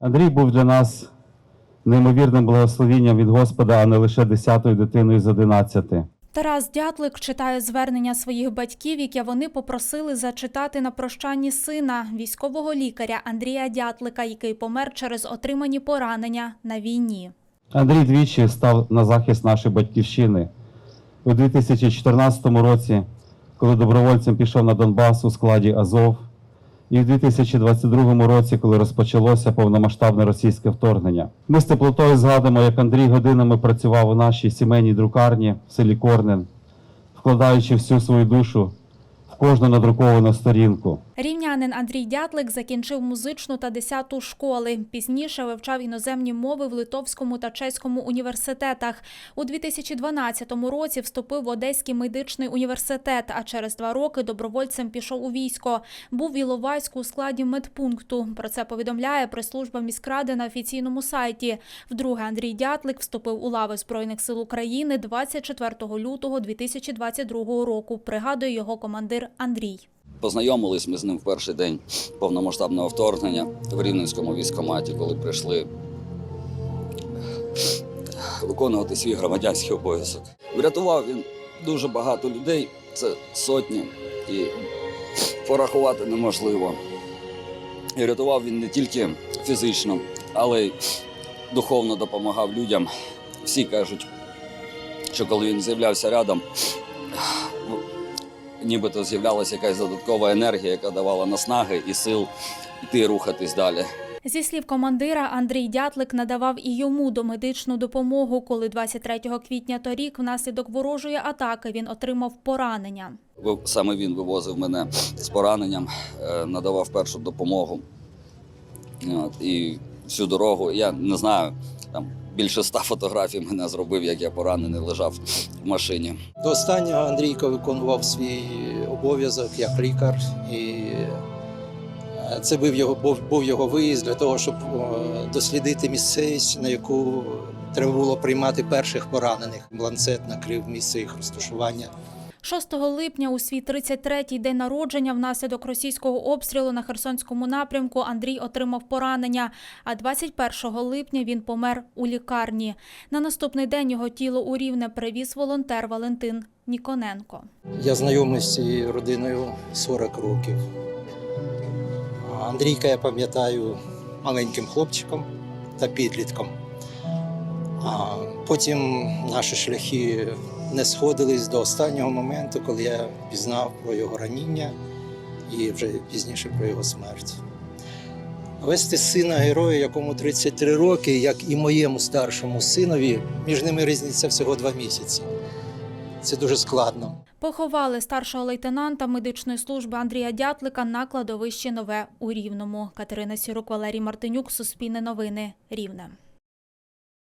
Андрій був для нас неймовірним благословінням від Господа, а не лише десятою дитиною з одинадцяти. Тарас Дятлик читає звернення своїх батьків, яке вони попросили зачитати на прощанні сина, військового лікаря Андрія Дятлика, який помер через отримані поранення на війні. Андрій двічі став на захист нашої батьківщини. У 2014 році, коли добровольцем пішов на Донбас у складі Азов, і в 2022 році, коли розпочалося повномасштабне російське вторгнення. Ми з теплотою згадуємо, як Андрій годинами працював у нашій сімейній друкарні в селі Корнен, вкладаючи всю свою душу в кожну надруковану сторінку. Рівнянин Андрій Дятлик закінчив музичну та десяту школи. Пізніше вивчав іноземні мови в Литовському та Чеському університетах. У 2012 році вступив в Одеський медичний університет, а через два роки добровольцем пішов у військо. Був в Іловайську у складі медпункту. Про це повідомляє прес-служба міськради на офіційному сайті. Вдруге Андрій Дятлик вступив у лави Збройних сил України 24 лютого 2022 року. Пригадує його командир Андрій. Познайомились ми з ним в перший день повномасштабного вторгнення в Рівненському військкоматі, коли прийшли виконувати свій громадянський обов'язок. Врятував він дуже багато людей, це сотні, і порахувати неможливо. І рятував він не тільки фізично, але й духовно допомагав людям. Всі кажуть, що коли він з'являвся рядом, нібито з'являлася якась додаткова енергія, яка давала наснаги і сил йти рухатись далі. Зі слів командира, Андрій Дятлик надавав і йому домедичну допомогу, коли 23 квітня торік внаслідок ворожої атаки він отримав поранення. Саме він вивозив мене з пораненням, е, надавав першу допомогу. От, і всю дорогу я не знаю, там більше ста фотографій мене зробив, як я поранений лежав в машині. До останнього Андрійко виконував свій обов'язок як лікар, і е, це був його, був, його виїзд для того, щоб дослідити місцевість, на яку треба було приймати перших поранених. Ланцет накрив місце їх розташування. 6 липня у свій 33-й день народження внаслідок російського обстрілу на Херсонському напрямку Андрій отримав поранення, а 21 липня він помер у лікарні. На наступний день його тіло у Рівне привіз волонтер Валентин Ніконенко. Я знайомий з цією родиною 40 років. Андрійка я пам'ятаю маленьким хлопчиком та підлітком. А потім наші шляхи не сходились до останнього моменту, коли я пізнав про його раніння і вже пізніше про його смерть. Вести сина героя, якому 33 роки, як і моєму старшому синові, між ними різниця всього два місяці. Це дуже складно. Поховали старшого лейтенанта медичної служби Андрія Дятлика на кладовищі Нове у Рівному. Катерина Сірук, Валерій Мартинюк, Суспільне новини, Рівне.